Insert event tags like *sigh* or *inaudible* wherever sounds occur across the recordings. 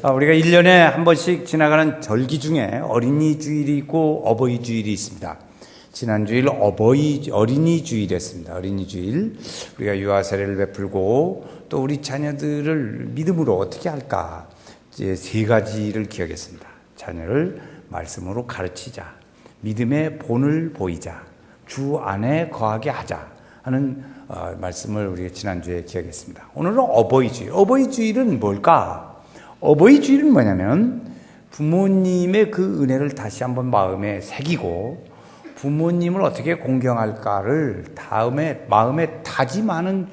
아, 우리가 1년에 한 번씩 지나가는 절기 중에 어린이 주일이 있고 어버이 주일이 있습니다. 지난 주일 어버이 어린이 주일이었습니다. 어린이 주일 우리가 유아 세례를 베풀고 또 우리 자녀들을 믿음으로 어떻게 할까 이제 세 가지를 기억했습니다. 자녀를 말씀으로 가르치자, 믿음의 본을 보이자, 주 안에 거하게 하자 하는 어, 말씀을 우리가 지난주에 기억했습니다. 오늘은 어버이 주일. 어버이 주일은 뭘까? 어버이 주일은 뭐냐면 부모님의 그 은혜를 다시 한번 마음에 새기고 부모님을 어떻게 공경할까를 다음에 마음에 다짐하는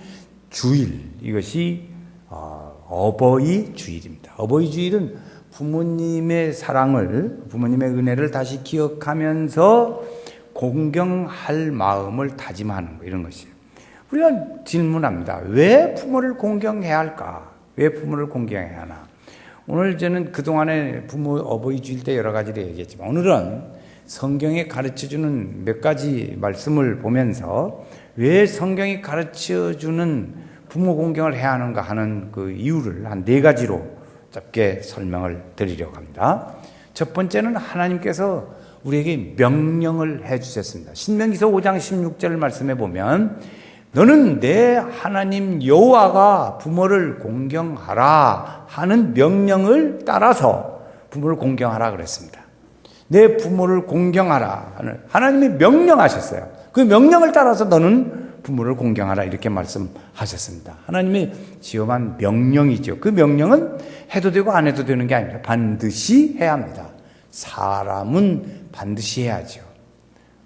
주일 이것이 어, 어버이 주일입니다. 어버이 주일은 부모님의 사랑을 부모님의 은혜를 다시 기억하면서 공경할 마음을 다짐하는 거 이런 것이에요. 우리가 질문합니다. 왜 부모를 공경해야 할까? 왜 부모를 공경해야 하나? 오늘 저는 그동안에 부모 어버이 주일 때 여러 가지를 얘기했지만 오늘은 성경에 가르쳐 주는 몇 가지 말씀을 보면서 왜 성경이 가르쳐 주는 부모 공경을 해야 하는가 하는 그 이유를 한 네 가지로 짧게 설명을 드리려고 합니다. 첫 번째는 하나님께서 우리에게 명령을 해 주셨습니다. 신명기서 5장 16절 말씀에 보면 너는 내 하나님 여호와가 부모를 공경하라 하는 명령을 따라서 부모를 공경하라 그랬습니다. 내 부모를 공경하라 하는 하나님이 명령하셨어요. 그 명령을 따라서 너는 부모를 공경하라 이렇게 말씀하셨습니다. 하나님이 지어만 명령이죠. 그 명령은 해도 되고 안 해도 되는 게 아니라 반드시 해야 합니다. 사람은 반드시 해야죠.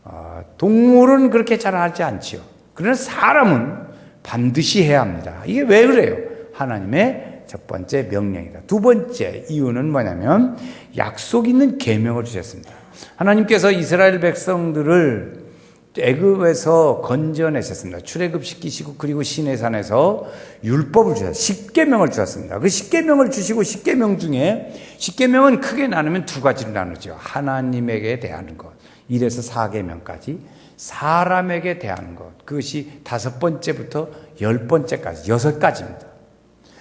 어, 동물은 그렇게 잘 하지 않지요. 그러나 사람은 반드시 해야 합니다. 이게 왜 그래요? 하나님의 첫 번째 명령이다. 두 번째 이유는 뭐냐면 약속 있는 계명을 주셨습니다. 하나님께서 이스라엘 백성들을 애굽에서 건져내셨습니다. 출애굽 시키시고 그리고 시내산에서 율법을 주셨 십계명을 주셨습니다. 그 십계명을 주시고 십계명 중에 십계명은 크게 나누면 두 가지로 나누죠. 하나님에게 대하는 것. 1에서 4계명까지 사람에게 대하는 것. 그것이 다섯 번째부터 열 번째까지 여섯 가지입니다.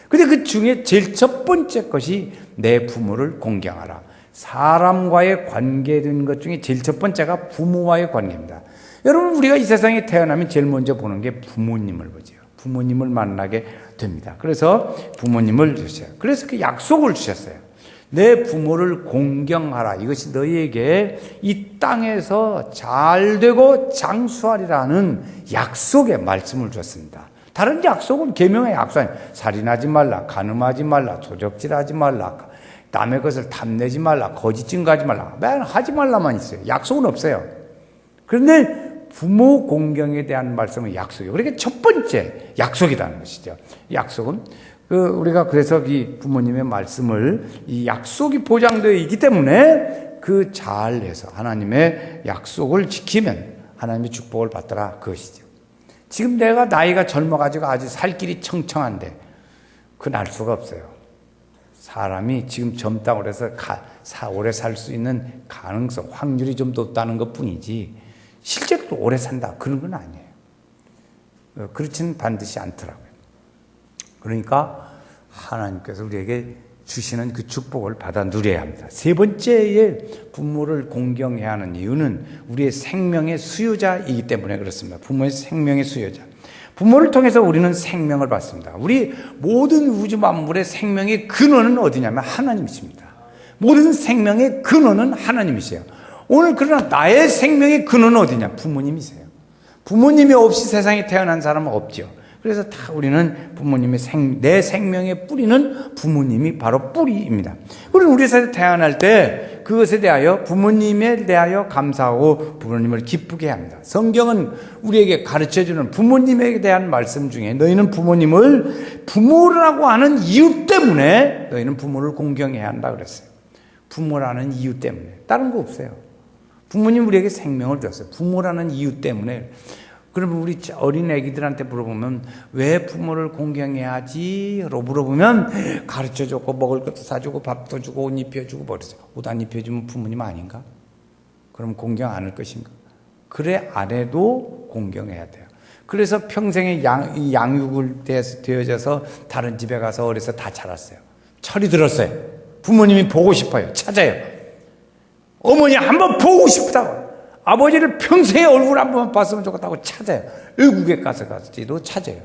근데 그 중에 제일 첫 번째 것이 내 부모를 공경하라. 사람과의 관계된 것 중에 제일 첫 번째가 부모와의 관계입니다. 여러분, 우리가 이 세상에 태어나면 제일 먼저 보는 게 부모님을 보죠. 부모님을 만나게 됩니다. 그래서 부모님을 주셔요. 그래서 그 약속을 주셨어요. 내 부모를 공경하라. 이것이 너희에게 이 땅에서 잘 되고 장수하리라는 약속의 말씀을 줬습니다. 다른 약속은 계명의 약속 아니에요. 살인하지 말라, 간음하지 말라, 도적질하지 말라, 남의 것을 탐내지 말라, 거짓 증거하지 말라. 맨 하지 말라만 있어요. 약속은 없어요. 그런데 부모 공경에 대한 말씀은 약속이에요. 그러니까 첫 번째 약속이라는 것이죠. 약속은 그 우리가 그래서 이 부모님의 말씀을 이 약속이 보장되어 있기 때문에 그 잘해서 하나님의 약속을 지키면 하나님의 축복을 받더라 그것이죠. 지금 내가 나이가 젊어가지고 아주 살 길이 청청한데 그 날 수가 없어요. 사람이 지금 젊다고 해서 오래 살 수 있는 가능성, 확률이 좀 높다는 것 뿐이지 실제로 오래 산다 그런 건 아니에요. 어, 그렇지는 반드시 않더라고요. 그러니까 하나님께서 우리에게 주시는 그 축복을 받아 누려야 합니다. 세 번째에 부모를 공경해야 하는 이유는 우리의 생명의 수요자이기 때문에 그렇습니다. 부모의 생명의 수요자. 부모를 통해서 우리는 생명을 받습니다. 우리 모든 우주 만물의 생명의 근원은 어디냐면 하나님이십니다. 모든 생명의 근원은 하나님이세요. 오늘 그러나 나의 생명의 근원은 어디냐? 부모님이세요. 부모님이 없이 세상에 태어난 사람은 없죠. 그래서 다 우리는 부모님의 생, 내 생명의 뿌리는 부모님이 바로 뿌리입니다. 우리는 우리 세상에 태어날 때 그것에 대하여 부모님에 대하여 감사하고 부모님을 기쁘게 합니다. 성경은 우리에게 가르쳐 주는 부모님에 대한 말씀 중에 너희는 부모님을 부모라고 하는 이유 때문에 너희는 부모를 공경해야 한다 그랬어요. 부모라는 이유 때문에. 다른 거 없어요. 부모님 우리에게 생명을 줬어요. 부모라는 이유 때문에. 그러면 우리 어린 애기들한테 물어보면 왜 부모를 공경해야지? 로 물어보면 가르쳐 줬고 먹을 것도 사주고 밥도 주고 옷 입혀주고 버리세요. 옷 안 입혀주면 부모님 아닌가? 그럼 공경 안 할 것인가? 그래 안 해도 공경해야 돼요. 그래서 평생에 양, 양육을 되어져서 다른 집에 가서 어려서 다 자랐어요. 철이 들었어요. 부모님이 보고 싶어요. 찾아요. 어머니 한번 보고 싶다고. 아버지를 평생에 얼굴 한 번만 봤으면 좋겠다고 찾아요. 외국에 가서 가서도 찾아요.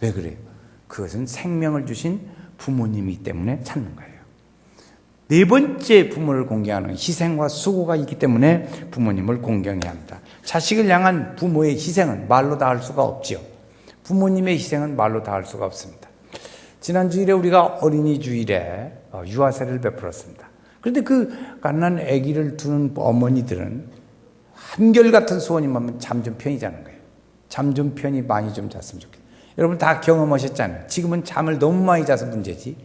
왜 그래요? 그것은 생명을 주신 부모님이기 때문에 찾는 거예요. 네 번째 부모를 공경하는 희생과 수고가 있기 때문에 부모님을 공경해야 합니다. 자식을 향한 부모의 희생은 말로 다 할 수가 없지요. 부모님의 희생은 말로 다 할 수가 없습니다. 지난 주일에 우리가 어린이 주일에 어, 유아세를 베풀었습니다. 그런데 그 갓난 아기를 두는 어머니들은 한결같은 소원이면 잠 좀 편히 자는 거예요. 잠 좀 편히 많이 좀 잤으면 좋겠어요. 여러분 다 경험하셨잖아요. 지금은 잠을 너무 많이 자서 문제지.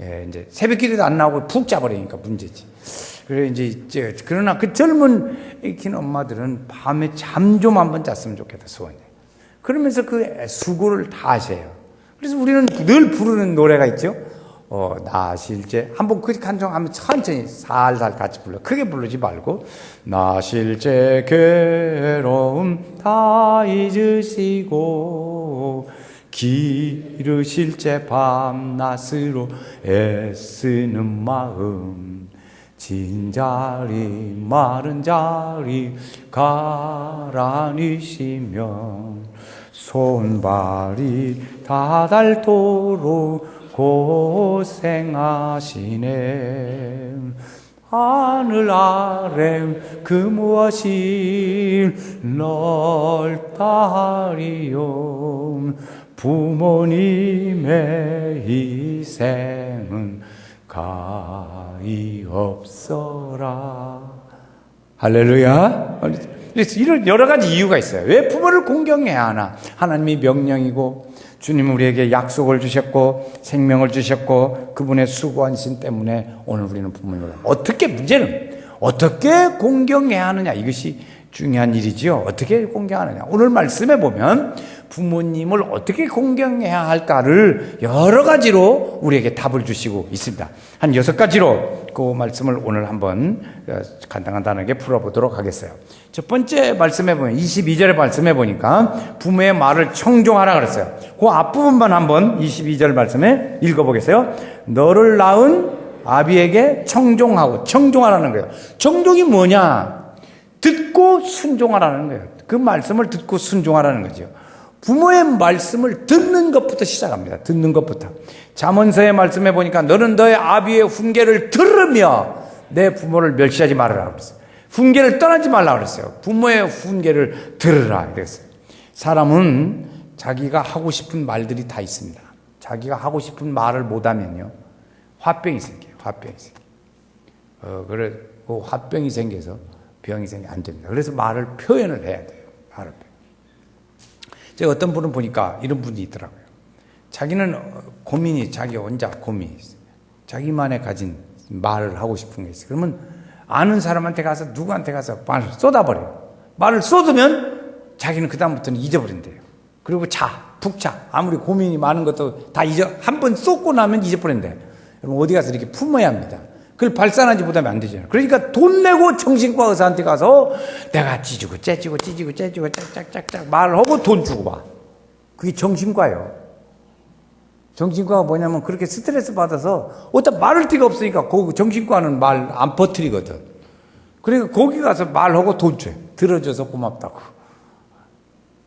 예, 이제 새벽길에도 안 나오고 푹 자버리니까 문제지. 그래 이제, 그러나 그 젊은 익힌 엄마들은 밤에 잠 좀 한번 잤으면 좋겠다 소원이. 그러면서 그 수고를 다 하셔요. 그래서 우리는 늘 부르는 노래가 있죠. 어, 나실제. 한번 그 간정 하면 천천히 살살 같이 불러. 크게 부르지 말고. 나실제 괴로움 다 잊으시고, 기르실 제 밤낮으로 애쓰는 마음. 진자리 마른 자리 가라니시면 손발이 다 닳도록 고생하시네. 하늘 아래 그 무엇이 넓다리요 부모님의 희생은 가히 없어라. 할렐루야 이런 여러 가지 이유가 있어요. 왜 부모를 공경해야 하나? 하나님이 명령이고 주님 우리에게 약속을 주셨고 생명을 주셨고 그분의 수고한 신 때문에 오늘 우리는 부모님을 어떻게 문제는 어떻게 공경해야 하느냐? 이것이 중요한 일이지요. 어떻게 공경하느냐. 오늘 말씀에 보면 부모님을 어떻게 공경해야 할까를 여러 가지로 우리에게 답을 주시고 있습니다. 한 여섯 가지로 그 말씀을 오늘 한번 간단간단하게 풀어보도록 하겠어요. 첫 번째 말씀에 보면 22절의 말씀에 보니까 부모의 말을 청종하라 그랬어요. 그 앞부분만 한번 22절 말씀에 읽어보겠어요. 너를 낳은 아비에게 청종하고 청종하라는 거예요. 청종이 뭐냐? 듣고 순종하라는 거예요. 그 말씀을 듣고 순종하라는 거죠. 부모의 말씀을 듣는 것부터 시작합니다. 듣는 것부터. 잠언서의 말씀에 보니까 너는 너의 아비의 훈계를 들으며 내 부모를 멸시하지 말아라 그랬어요. 훈계를 떠나지 말라 그랬어요. 부모의 훈계를 들으라 그랬어요. 사람은 자기가 하고 싶은 말들이 다 있습니다. 자기가 하고 싶은 말을 못하면요. 화병이 생겨요. 화병이 생겨요. 어, 그래, 그 화병이 생겨서 병이 생겨 안 됩니다. 그래서 말을 표현을 해야 돼요. 말을. 제가 어떤 분을 보니까 이런 분이 있더라고요. 자기는 고민이 자기 혼자 고민이 있어요. 자기만의 가진 말을 하고 싶은 게 있어요. 그러면 아는 사람한테 가서 누구한테 가서 말을 쏟아버려요. 말을 쏟으면 자기는 그다음부터는 잊어버린대요. 그리고 자, 푹 자. 아무리 고민이 많은 것도 다 잊어, 한 번 쏟고 나면 잊어버린대. 여러분 어디 가서 이렇게 품어야 합니다. 그걸 발산하지 못하면 안 되잖아요. 그러니까 돈 내고 정신과 의사한테 가서 내가 찢고 째지고 찢고 째지고 짝짝짝짝 말을 하고 돈 주고 봐. 그게 정신과예요. 정신과가 뭐냐면 그렇게 스트레스 받아서 어떤 말을 데가 없으니까 그 정신과는 말 안 퍼뜨리거든. 그러니까 거기 가서 말하고 돈 줘. 들어줘서 고맙다고.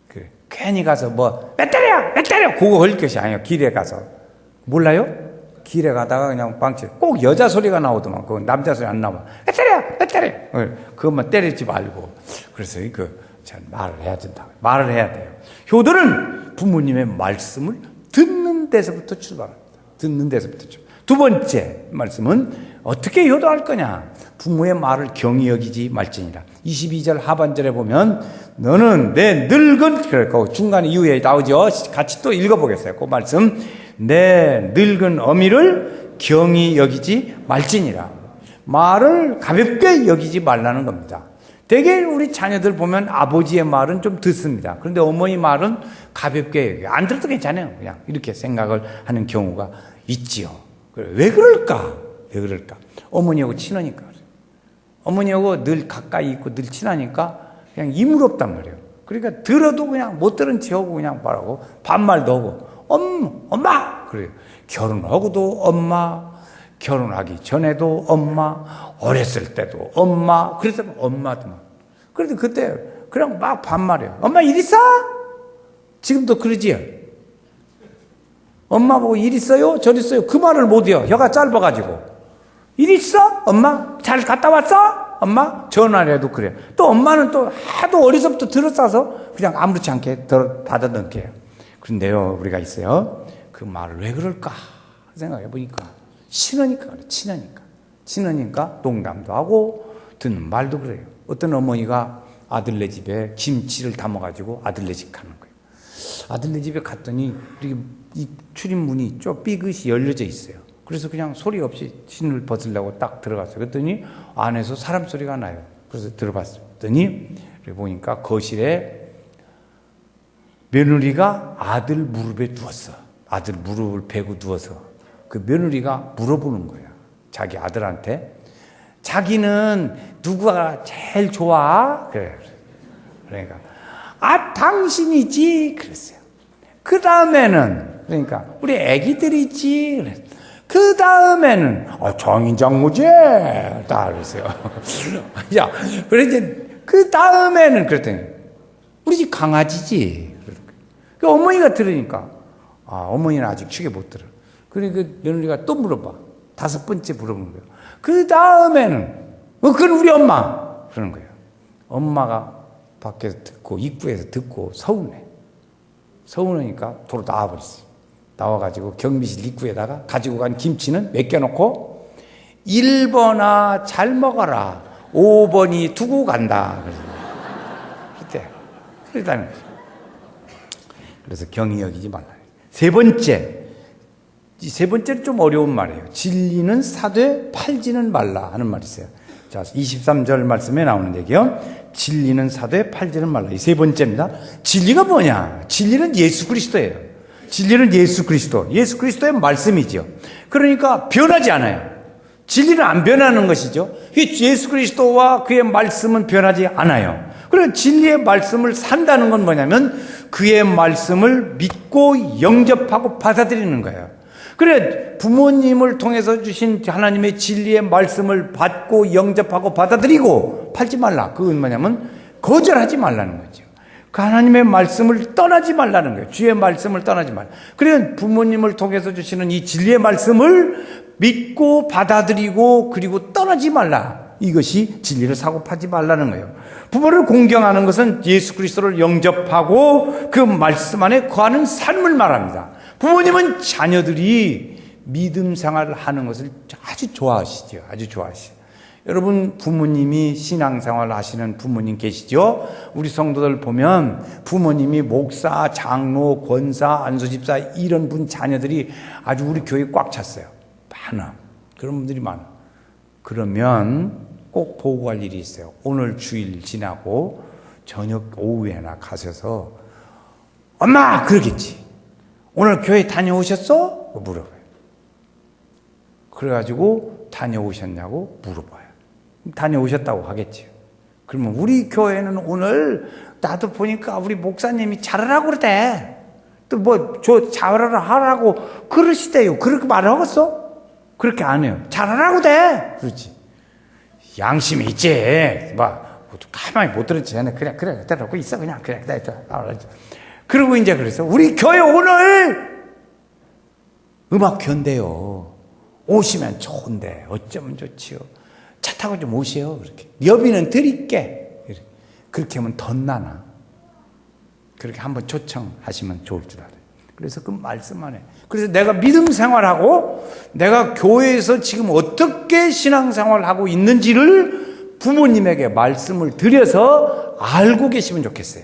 그래. 괜히 가서 뭐, 배터리야! 배터리야! 그거 할 것이 아니에요. 길에 가서. 몰라요? 길에 가다가 그냥 빵치. 꼭 여자 소리가 나오더만. 그 남자 소리 안 나와. 때려! 때려! 그것만 때리지 말고. 그래서 그, 전 말을 해야 된다. 말을 해야 돼요. 효도는 부모님의 말씀을 듣는 데서부터 출발합니다. 듣는 데서부터 출발. 두 번째 말씀은 어떻게 효도할 거냐? 부모의 말을 경히 여기지 말지니라. 22절 하반절에 보면 너는 내 늙은 그러고 중간 이후에 나오죠. 같이 또 읽어보겠어요. 그 말씀 내 늙은 어미를 경히 여기지 말지니라. 말을 가볍게 여기지 말라는 겁니다. 대개 우리 자녀들 보면 아버지의 말은 좀 듣습니다. 그런데 어머니 말은 가볍게 여겨요. 안 들어도 괜찮아요. 그냥 이렇게 생각을 하는 경우가 있지요. 왜 그럴까? 왜 그럴까? 어머니하고 친하니까. 어머니하고 늘 가까이 있고 늘 친하니까 그냥 이물없단 말이에요. 그러니까 들어도 그냥 못 들은 체 하고 그냥 말하고 반말도 하고 엄, 엄마! 그래요. 결혼하고도 엄마, 결혼하기 전에도 엄마, 어렸을 때도 엄마, 그래서 엄마도 막. 그래도 그때 그냥 막 반말이에요. 엄마 일 있어? 지금도 그러지요. 엄마 보고 일 있어요? 저 있어요? 그 말을 못해요. 혀가 짧아가지고. 일 있어? 엄마? 잘 갔다 왔어? 엄마? 전화를 해도 그래요. 또 엄마는 또 하도 어려서부터 들어싸서 그냥 아무렇지 않게 받아넘겨요. 그런데요, 우리가 있어요. 그 말을 왜 그럴까? 생각해 보니까. 친하니까 그래, 친하니까. 친하니까 농담도 하고 듣는 말도 그래요. 어떤 어머니가 아들네 집에 김치를 담아가지고 아들네 집 가는 거예요. 아들네 집에 갔더니 이 출입문이 좀 삐끗이 열려져 있어요. 그래서 그냥 소리 없이 신을 벗으려고 딱 들어갔어요. 그랬더니 안에서 사람 소리가 나요. 그래서 들어봤더니 보니까 거실에 며느리가 아들 무릎에 누웠어. 아들 무릎을 베고 누워서 그 며느리가 물어보는 거야. 자기 아들한테 자기는 누가 제일 좋아? 그래. 그러니까 아 당신이지 그랬어요. 그 다음에는 그러니까 우리 애기들이 있지. 그랬. 그 다음에는 어, 정인장무제 다 그랬어요. *laughs* 야, 그래 이제 그 다음에는 그랬더니 우리 집 강아지지. 그 어머니가 들으니까 아 어머니는 아직 축에 못 들어. 그러니까 그 며느리가 또 물어봐. 다섯 번째 물어보는 거예요. 그 다음에는 어, 그건 우리 엄마 그러는 거예요. 엄마가 밖에서 듣고 입구에서 듣고 서운해. 서운하니까 도로 나와버렸어요. 나와가지고 경비실 입구에다가 가지고 간 김치는 맡겨놓고 1번아 잘 먹어라. 5번이 두고 간다. 그때 그랬다는 거죠. 그래서 경이 여기지 말라. 세 번째. 세 번째는 좀 어려운 말이에요. 진리는 사되 팔지는 말라 하는 말이 있어요. 자, 23절 말씀에 나오는 얘기요. 진리는 사되 팔지는 말라. 이 세 번째입니다. 진리가 뭐냐? 진리는 예수 그리스도예요. 진리는 예수 그리스도. 예수 그리스도의 말씀이죠. 그러니까 변하지 않아요. 진리는 안 변하는 것이죠. 예수 그리스도와 그의 말씀은 변하지 않아요. 그런 진리의 말씀을 산다는 건 뭐냐면 그의 말씀을 믿고 영접하고 받아들이는 거예요. 그래 부모님을 통해서 주신 하나님의 진리의 말씀을 받고 영접하고 받아들이고 팔지 말라. 그건 뭐냐면 거절하지 말라는 거죠. 그 하나님의 말씀을 떠나지 말라는 거예요. 주의 말씀을 떠나지 말. 그래 부모님을 통해서 주시는 이 진리의 말씀을 믿고 받아들이고 그리고 떠나지 말라. 이것이 진리를 사고 파지 말라는 거예요. 부모를 공경하는 것은 예수 그리스도를 영접하고 그 말씀 안에 거하는 삶을 말합니다. 부모님은 자녀들이 믿음 생활을 하는 것을 아주 좋아하시죠. 아주 좋아하시죠. 여러분 부모님이 신앙생활 하시는 부모님 계시죠? 우리 성도들 보면 부모님이 목사, 장로, 권사, 안수집사 이런 분 자녀들이 아주 우리 교회 꽉 찼어요. 많아. 그런 분들이 많아. 그러면 꼭 보고 갈 일이 있어요. 오늘 주일 지나고 저녁 오후에나 가셔서 엄마 그러겠지. 오늘 교회 다녀오셨어? 물어봐요. 그래가지고 다녀오셨냐고 물어봐요. 다녀오셨다고 하겠지. 그러면 우리 교회는 오늘 나도 보니까 우리 목사님이 잘하라고 그러대. 또 뭐 저 잘하라 하라고 그러시대요. 그렇게 말하겠어? 그렇게 안 해요. 잘하라고 돼. 그렇지. 양심이 있지. 뭐 가만히 못 들었지. 그냥 그래 그래 그러고 있어 그냥 그래 그래. 그리고 이제 그래서 우리 교회 오늘 음악 견대요. 오시면 좋은데 어쩌면 좋지요. 차 타고 좀 오세요. 그렇게 여비는 드릴게. 그렇게 하면 덧나나. 그렇게 한번 초청하시면 좋을 줄 알아요. 그래서 그 말씀 안에. 그래서 내가 믿음 생활하고 내가 교회에서 지금 어떻게 신앙 생활을 하고 있는지를 부모님에게 말씀을 드려서 알고 계시면 좋겠어요.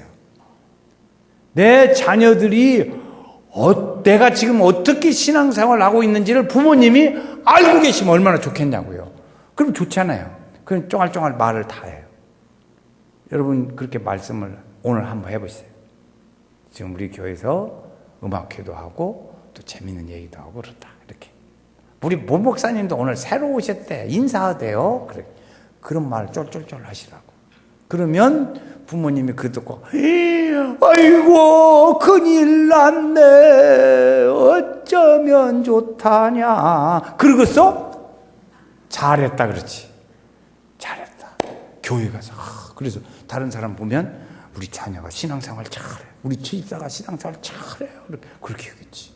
내 자녀들이 어, 내가 지금 어떻게 신앙 생활을 하고 있는지를 부모님이 알고 계시면 얼마나 좋겠냐고요. 그럼 좋잖아요. 그럼 쫑알쫑알 말을 다 해요. 여러분 그렇게 말씀을 오늘 한번 해보세요. 지금 우리 교회에서 음악회도 하고 또 재밌는 얘기도 하고 그렇다. 이렇게. 우리 모 목사님도 오늘 새로 오셨대. 인사하대요. 그래. 그런 말 쫄쫄쫄 하시라고. 그러면 부모님이 그 듣고 아이고 큰일 났네 어쩌면 좋다냐 그러겠어? 잘했다 그렇지. 잘했다. 교회 가서. 아, 그래서 다른 사람 보면 우리 자녀가 신앙생활 잘해. 우리 취입사가 신앙생활 잘해요. 그렇게 하겠지.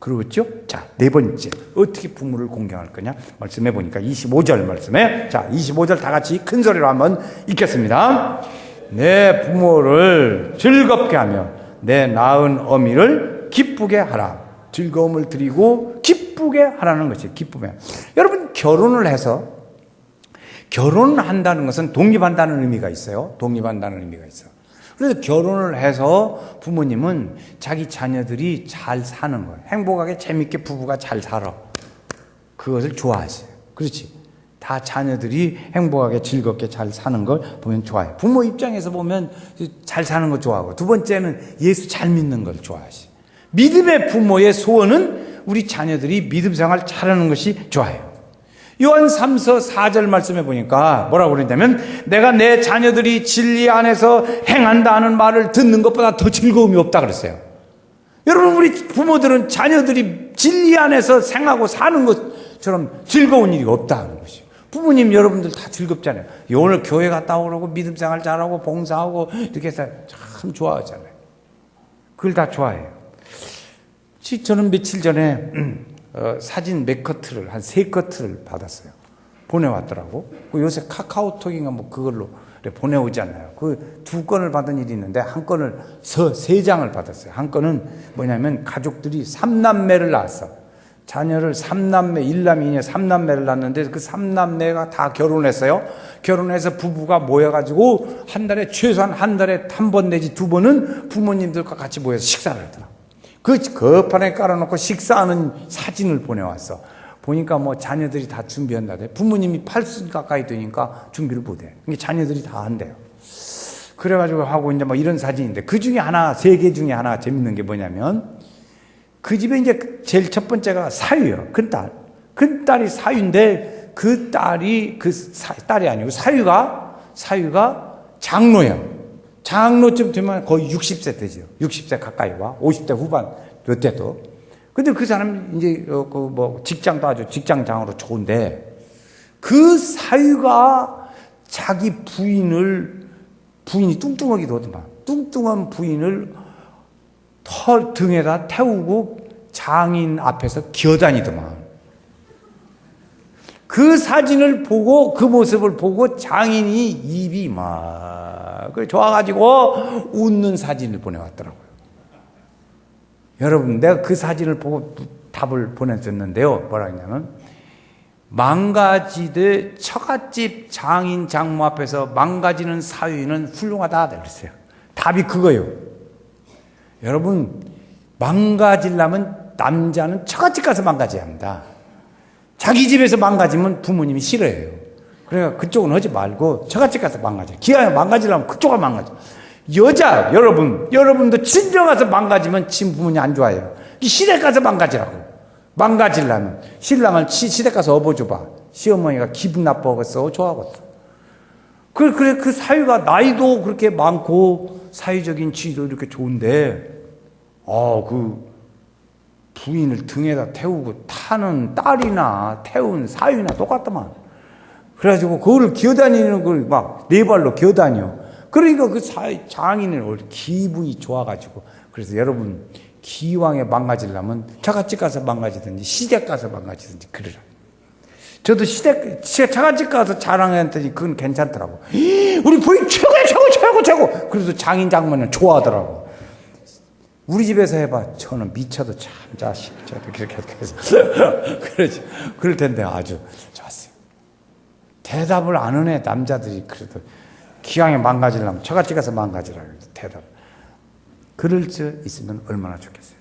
그렇죠? 자, 네 번째. 어떻게 부모를 공경할 거냐? 말씀해 보니까 25절 말씀에. 자, 25절 다 같이 큰 소리로 한번 읽겠습니다. 내 부모를 즐겁게 하며 내 낳은 어미를 기쁘게 하라. 즐거움을 드리고 기쁘게 하라는 것이 기쁨이야. 여러분, 결혼을 해서 결혼을 한다는 것은 독립한다는 의미가 있어요. 독립한다는 의미가 있어요. 그래서 결혼을 해서 부모님은 자기 자녀들이 잘 사는 거예요. 행복하게 재밌게 부부가 잘 살아. 그것을 좋아하세요. 그렇지. 다 자녀들이 행복하게 즐겁게 잘 사는 걸 보면 좋아해요. 부모 입장에서 보면 잘 사는 거 좋아하고 두 번째는 예수 잘 믿는 걸 좋아하시. 믿음의 부모의 소원은 우리 자녀들이 믿음 생활 잘하는 것이 좋아요. 요한 3서 4절 말씀해 보니까 뭐라고 그랬냐면 내가 내 자녀들이 진리 안에서 행한다 하는 말을 듣는 것보다 더 즐거움이 없다 그랬어요. 여러분 우리 부모들은 자녀들이 진리 안에서 생하고 사는 것처럼 즐거운 일이 없다는 것이요. 부모님 여러분들 다 즐겁잖아요. 오늘 교회 갔다 오라고 믿음 생활 잘하고 봉사하고 이렇게 해서 참 좋아하잖아요. 그걸 다 좋아해요. 저는 며칠 전에 *clears throat* 어, 사진 몇 커트를 한 세 커트를 받았어요. 보내왔더라고. 그 요새 카카오톡인가 뭐 그걸로 보내오잖아요. 그 두 건을 받은 일이 있는데 한 건을 서, 세 장을 받았어요. 한 건은 뭐냐면 가족들이 삼남매를 낳았어. 자녀를 삼남매, 일남, 이녀 삼남매를 낳았는데 그 삼남매가 다 결혼했어요. 결혼해서 부부가 모여가지고 한 달에 최소한 한 달에 한 번 내지 두 번은 부모님들과 같이 모여서 식사를 하더라고. 그 거판에 깔아놓고 식사하는 사진을 보내왔어. 보니까 뭐 자녀들이 다 준비한다대. 부모님이 8순 가까이 되니까 준비를 못해. 이게 자녀들이 다 한대요. 그래가지고 하고 이제 뭐 이런 사진인데 그 중에 하나, 세 개 중에 하나 재밌는 게 뭐냐면 그 집에 이제 제일 첫 번째가 사위예요. 큰 딸. 큰 딸이 사위인데 그 딸이 그 사, 딸이 아니고 사위가 사위가 장로예요. 장로쯤 되면 거의 60세 되죠. 60세 가까이 와. 50대 후반 몇 대도. 근데 그 사람 이제 어, 그뭐 직장도 아주 직장장으로 좋은데 그 사위가 자기 부인을 부인이 뚱뚱하기도 하더만 뚱뚱한 부인을 털 등에다 태우고 장인 앞에서 기어다니더만 그 사진을 보고 그 모습을 보고 장인이 입이 막 좋아가지고 웃는 사진을 보내왔더라고요. 여러분, 내가 그 사진을 보고 답을 보내줬는데요. 뭐라 했냐면, 망가지되 처갓집 장인 장모 앞에서 망가지는 사위는 훌륭하다. 그랬어요. 답이 그거예요. 여러분, 망가지려면 남자는 처갓집 가서 망가져야 합니다. 자기 집에서 망가지면 부모님이 싫어해요. 그러니까 그쪽은 하지 말고 처갓집 가서 망가져. 기왕에 망가지려면 그쪽을 망가져. 여자, 여러분, 여러분도 친정 가서 망가지면 친 부모님 안 좋아해요. 시댁 가서 망가지라고. 망가지려면 신랑을 시댁 가서 업어줘봐. 시어머니가 기분 나빠하겠어? 좋아하겠어? 그래, 그래, 그 사위가 나이도 그렇게 많고 사회적인 지위도 이렇게 좋은데, 아, 그 부인을 등에다 태우고 타는 딸이나 태운 사위나 똑같더만. 그래가지고 그거를 기어다니는 걸 막 네 발로 기어다녀. 그러니까 그 장인은 기분이 좋아가지고. 그래서 여러분, 기왕에 망가지려면 차갓집 가서 망가지든지 시댁 가서 망가지든지 그러라. 저도 시댁, 차갓집 가서 자랑했더니 그건 괜찮더라고. 우리 부인 최고야, 최고, 최고, 최고! 그래서 장인 장모는 좋아하더라고. 우리 집에서 해봐. 저는 미쳐도 참 자식. 저도 그렇게 해서. *laughs* 그러지. 그럴 텐데 아주. 대답을 안 하네, 남자들이. 그래도 기왕에 망가지려면 처갓집 가서 망가지라. 대답. 그럴 수 있으면 얼마나 좋겠어요.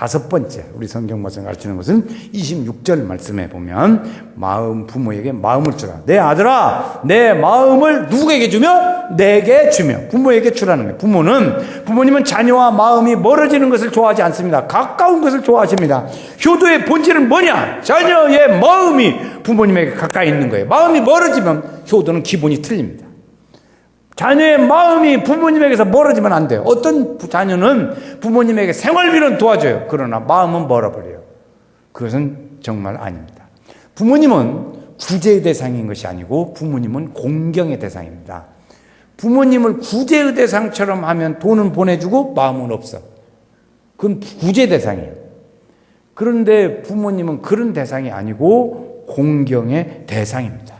자, 다섯 번째 우리 성경 말씀 가르치는 것은 26절 말씀에 보면 마음 부모에게 마음을 주라. 내 아들아, 내 마음을 누구에게 주며 내게 주며 부모에게 주라는 거예요. 부모는 부모님은 자녀와 마음이 멀어지는 것을 좋아하지 않습니다. 가까운 것을 좋아하십니다. 효도의 본질은 뭐냐? 자녀의 마음이 부모님에게 가까이 있는 거예요. 마음이 멀어지면 효도는 기본이 틀립니다. 자녀의 마음이 부모님에게서 멀어지면 안 돼요. 어떤 자녀는 부모님에게 생활비는 도와줘요. 그러나 마음은 멀어버려요. 그것은 정말 아닙니다. 부모님은 구제의 대상인 것이 아니고 부모님은 공경의 대상입니다. 부모님을 구제의 대상처럼 하면 돈은 보내주고 마음은 없어. 그건 구제 대상이에요. 그런데 부모님은 그런 대상이 아니고 공경의 대상입니다.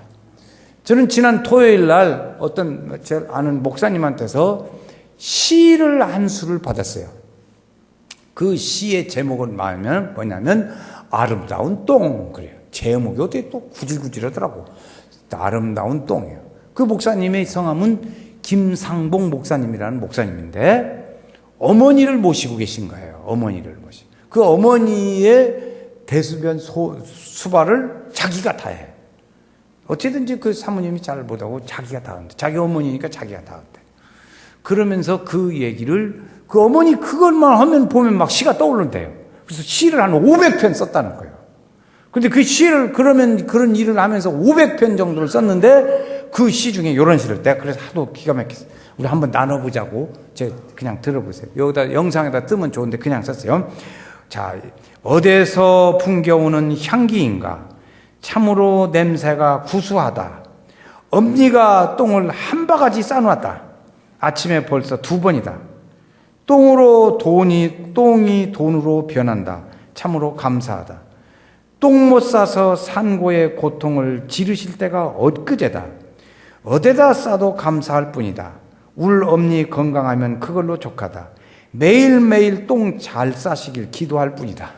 저는 지난 토요일 날 어떤 제 아는 목사님한테서 시를 한 수를 받았어요. 그 시의 제목은 뭐냐면 아름다운 똥 그래요. 제목이 어떻게 또 구질구질하더라고. 아름다운 똥이에요. 그 목사님의 성함은 김상봉 목사님이라는 목사님인데 어머니를 모시고 계신 거예요. 어머니를 모시. 그 어머니의 대수변 소, 수발을 자기가 다 해. 어쨌든지 그 사모님이 잘 못하고 자기가 다 한대. 자기 어머니니까 자기가 다 한대. 그러면서 그 얘기를 그 어머니 그것만 하면 보면 막 시가 떠오른대요. 그래서 시를 한 500편 썼다는 거예요. 근데 그 시를 그러면 그런 일을 하면서 500편 정도를 썼는데 그 시 중에 이런 시를 내가 그래서 하도 기가 막혔어요. 우리 한번 나눠보자고 제 그냥 들어보세요. 여기다 영상에다 뜨면 좋은데 그냥 썼어요. 자 어디서 풍겨오는 향기인가? 참으로 냄새가 구수하다. 엄니가 똥을 한 바가지 싸놓았다. 아침에 벌써 두 번이다. 똥으로 돈이 똥이 돈으로 변한다. 참으로 감사하다. 똥 못 싸서 산고의 고통을 지르실 때가 엊그제다. 어디다 싸도 감사할 뿐이다. 울 엄니 건강하면 그걸로 족하다. 매일매일 똥 잘 싸시길 기도할 뿐이다.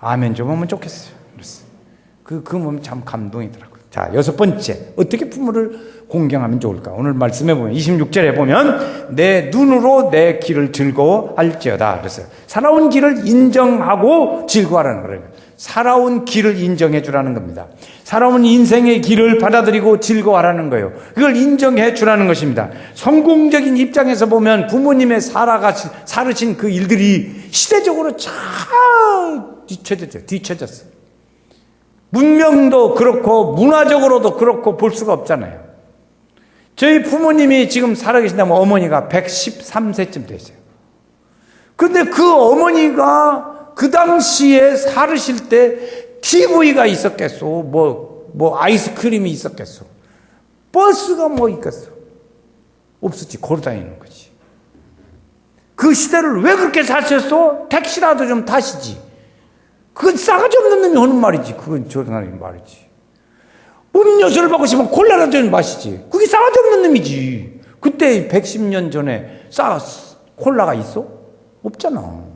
아멘 좀 하면 좋겠어요. 그랬어요. 그, 그 몸이 참 감동이더라고요. 자, 여섯 번째. 어떻게 부모를 공경하면 좋을까? 오늘 말씀해 보면, 26절에 보면, 내 눈으로 내 길을 즐거워할지어다. 그랬어요. 살아온 길을 인정하고 즐거워하라는 거예요. 살아온 길을 인정해 주라는 겁니다. 살아온 인생의 길을 받아들이고 즐거워하라는 거예요. 그걸 인정해 주라는 것입니다. 성공적인 입장에서 보면 부모님의 살아가, 살으신 그 일들이 시대적으로 잘 뒤쳐졌죠. 뒤쳐졌어요. 문명도 그렇고 문화적으로도 그렇고 볼 수가 없잖아요. 저희 부모님이 지금 살아계신다면 어머니가 113세쯤 되세요. 근데 그 어머니가 그 당시에 살으실 때 TV가 있었겠소. 뭐, 뭐 아이스크림이 있었겠소. 버스가 뭐 있겠어. 없었지. 걸어 다니는 거지. 그 시대를 왜 그렇게 사셨어? 택시라도 좀 타시지. 그건 싸가지 없는 놈이 하는 말이지. 그건 저런 말이지. 음료수를 먹고 싶으면 콜라라도 좀 마시지. 그게 싸가지 없는 놈이지. 그때 110년 전에 싸, 콜라가 있어? 없잖아.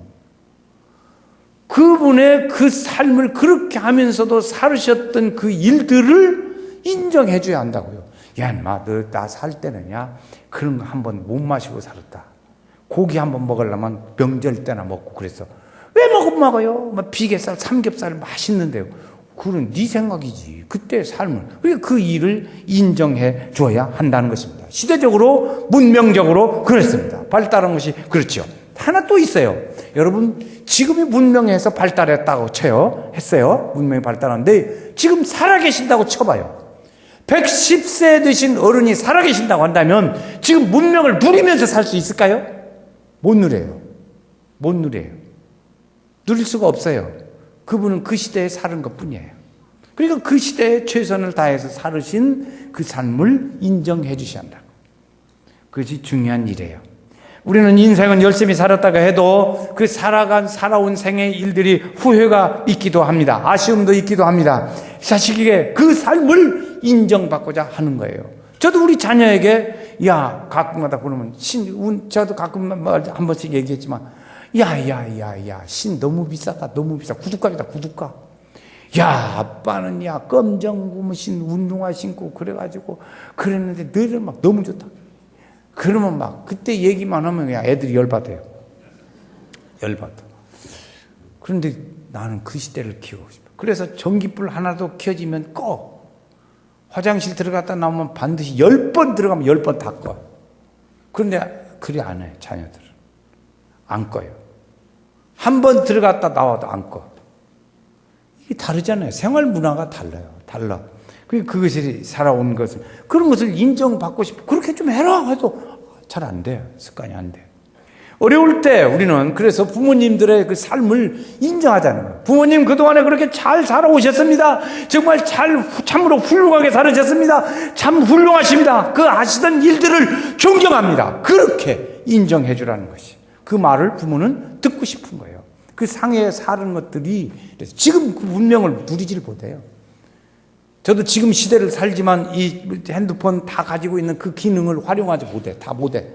그분의 그 삶을 그렇게 하면서도 살으셨던 그 일들을 인정해 줘야 한다고요. 야, 인마, 너나살 때는 야, 그런 거 한번 못 마시고 살았다. 고기 한번 먹으려면 명절 때나 먹고 그랬어. 왜 먹어 먹어요? 뭐 비계살, 삼겹살 맛있는데요. 그건 네 생각이지. 그때 삶을. 그 일을 인정해 줘야 한다는 것입니다. 시대적으로, 문명적으로 그랬습니다. 발달한 것이 그렇죠. 하나 또 있어요. 여러분, 지금이 문명에서 발달했다고 쳐요. 했어요. 문명이 발달하는데, 지금 살아계신다고 쳐봐요. 110세 되신 어른이 살아계신다고 한다면, 지금 문명을 누리면서 살 수 있을까요? 못 누려요. 못 누려요. 누릴 수가 없어요. 그분은 그 시대에 사는 것 뿐이에요. 그러니까 그 시대에 최선을 다해서 살으신 그 삶을 인정해 주셔야 한다. 그것이 중요한 일이에요. 우리는 인생은 열심히 살았다가 해도 그 살아간, 살아온 생의 일들이 후회가 있기도 합니다. 아쉬움도 있기도 합니다. 자식에게 그 삶을 인정받고자 하는 거예요. 저도 우리 자녀에게, 야, 가끔가다 그러면, 신, 저도 가끔 한 번씩 얘기했지만, 야, 야, 야, 야, 신 너무 비싸다, 너무 비싸. 구두값이다, 구두값. 야, 아빠는 야, 검정구 신 운동화 신고 그래가지고 그랬는데 너를 막 너무 좋다. 그러면 막 그때 얘기만 하면 야, 애들이 열받아요. 열받아. 그런데 나는 그 시대를 키우고 싶어. 그래서 전기불 하나도 켜지면 꺼. 화장실 들어갔다 나오면 반드시 열 번 들어가면 열 번 다 꺼. 그런데 그리 안 해, 자녀들은. 안 꺼요. 한 번 들어갔다 나와도 안 꺼. 이게 다르잖아요. 생활 문화가 달라요. 달라. 그것이 살아온 것을, 그런 것을 인정받고 싶어. 그렇게 좀 해라! 해도 잘 안 돼요. 습관이 안 돼요. 어려울 때 우리는 그래서 부모님들의 그 삶을 인정하자는 거예요. 부모님 그동안에 그렇게 잘 살아오셨습니다. 정말 잘, 참으로 훌륭하게 살으셨습니다. 참 훌륭하십니다. 그 하시던 일들을 존경합니다. 그렇게 인정해 주라는 것이. 그 말을 부모는 듣고 싶은 거예요. 그 상해에 사는 것들이 지금 그 문명을 누리질 못해요. 저도 지금 시대를 살지만 이 핸드폰 다 가지고 있는 그 기능을 활용하지 못해. 다 못해.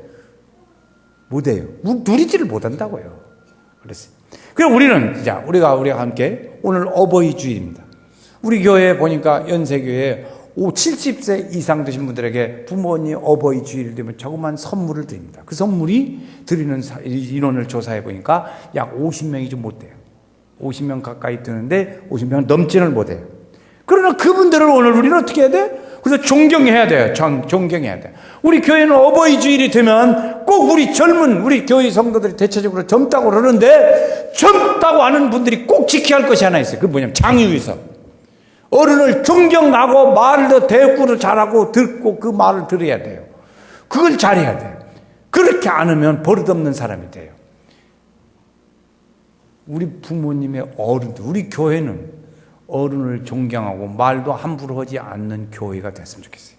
못해요. 무- 누리지를 못한다고요. 그랬어요. 그럼 우리는, 자, 우리가, 우리가 함께 오늘 어버이 주일입니다. 우리 교회에 보니까 연세교회 5, 70세 이상 되신 분들에게 부모님 어버이 주일 되면 조그만 선물을 드립니다. 그 선물이 드리는 사- 인원을 조사해 보니까 약 50명이 좀 못 돼요. 50명 가까이 드는데 50명 넘지는 못해요. 그러나 그분들을 오늘 우리는 어떻게 해야 돼? 그래서 존경해야 돼요. 전, 존경해야 돼. 우리 교회는 어버이 주일이 되면 꼭 우리 젊은 우리 교회 성도들이 대체적으로 젊다고 그러는데 젊다고 하는 분들이 꼭 지켜야 할 것이 하나 있어요. 그 뭐냐면 장유의석. 어른을 존경하고 말도 대꾸를 잘하고 듣고 그 말을 들어야 돼요. 그걸 잘해야 돼요. 그렇게 안 하면 버릇없는 사람이 돼요. 우리 부모님의 어른들, 우리 교회는 어른을 존경하고 말도 함부로 하지 않는 교회가 됐으면 좋겠어요.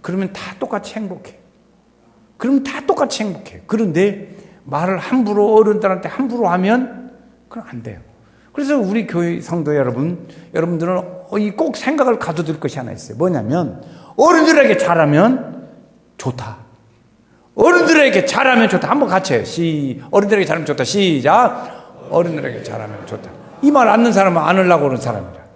그러면 다 똑같이 행복해. 그러면 다 똑같이 행복해. 그런데 말을 함부로 어른들한테 함부로 하면 그건 안 돼요. 그래서 우리 교회 성도 여러분, 여러분들은 어, 이 꼭 생각을 가져둘 것이 하나 있어요. 뭐냐면 어른들에게 잘하면 좋다. 어른들에게 잘하면 좋다. 한번 같이 해요. 시, 어른들에게 잘하면 좋다. 시작. 어른들에게 잘하면 좋다. 이 말 안는 사람은 안 하려고 그러는 사람이라.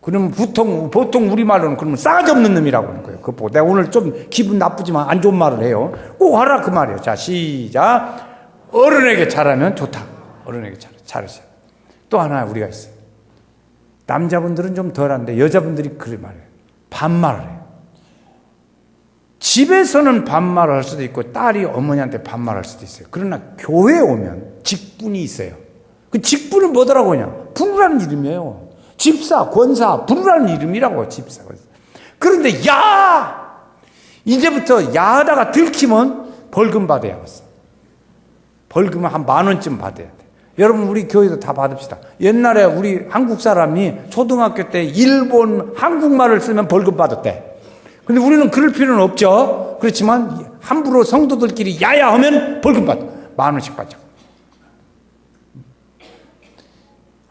그러면 보통, 보통 우리말로는 그러면 싸가지 없는 놈이라고 하는 거예요. 그거 내가 오늘 좀 기분 나쁘지만 안 좋은 말을 해요. 꼭 하라 그 말이에요. 자, 시작. 어른에게 잘하면 좋다. 어른에게 잘, 잘하세요. 또 하나 우리가 있어요. 남자분들은 좀 덜한데 여자분들이 그래 말해요. 반말을 해요. 집에서는 반말을 할 수도 있고 딸이 어머니한테 반말할 수도 있어요. 그러나 교회에 오면 직분이 있어요. 그 직분은 뭐더라고 그냥 부르라는 이름이에요. 집사, 권사, 부르라는 이름이라고 집사. 그런데 야 이제부터 야하다가 들키면 벌금 받아야 겠어. 벌금은 한만 원쯤 받아야 돼. 여러분 우리 교회도 다 받읍시다. 옛날에 우리 한국 사람이 초등학교 때 일본 한국말을 쓰면 벌금 받았대. 근데 우리는 그럴 필요는 없죠. 그렇지만 함부로 성도들끼리 야야 하면 벌금 받아. 만 원씩 받죠.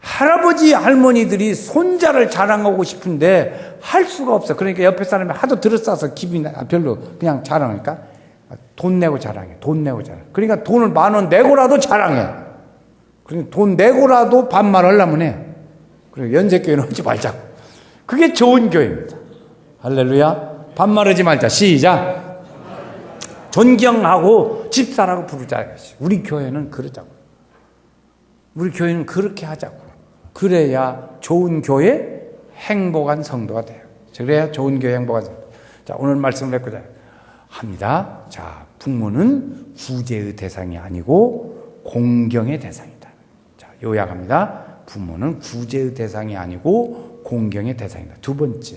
할아버지 할머니들이 손자를 자랑하고 싶은데 할 수가 없어. 그러니까 옆에 사람이 하도 들어싸서 기분이 나- 별로 그냥 자랑하니까 돈 내고 자랑해. 돈 내고 자랑. 그러니까 돈을 만 원 내고라도 자랑해. 돈 내고라도 반말하려면 해. 그리고 연세교회는 하지 말자고. 그게 좋은 교회입니다. 할렐루야. 반말하지 말자. 시작. 존경하고 집사라고 부르자. 우리 교회는 그러자고. 우리 교회는 그렇게 하자고. 그래야 좋은 교회, 행복한 성도가 돼요. 그래야 좋은 교회, 행복한 성도. 자, 오늘 말씀을 맺고자 합니다. 자, 부모는 구제의 대상이 아니고 공경의 대상이다. 자, 요약합니다. 부모는 구제의 대상이 아니고 공경의 대상이다. 두 번째.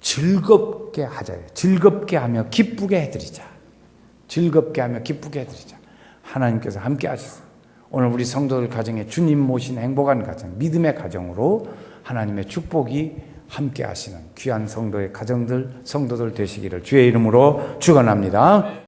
즐겁게 하자. 즐겁게 하며 기쁘게 해드리자. 즐겁게 하며 기쁘게 해드리자. 하나님께서 함께 하셨어요. 오늘 우리 성도들 가정에 주님 모신 행복한 가정, 믿음의 가정으로 하나님의 축복이 함께 하시는 귀한 성도의 가정들, 성도들 되시기를 주의 이름으로 축원합니다.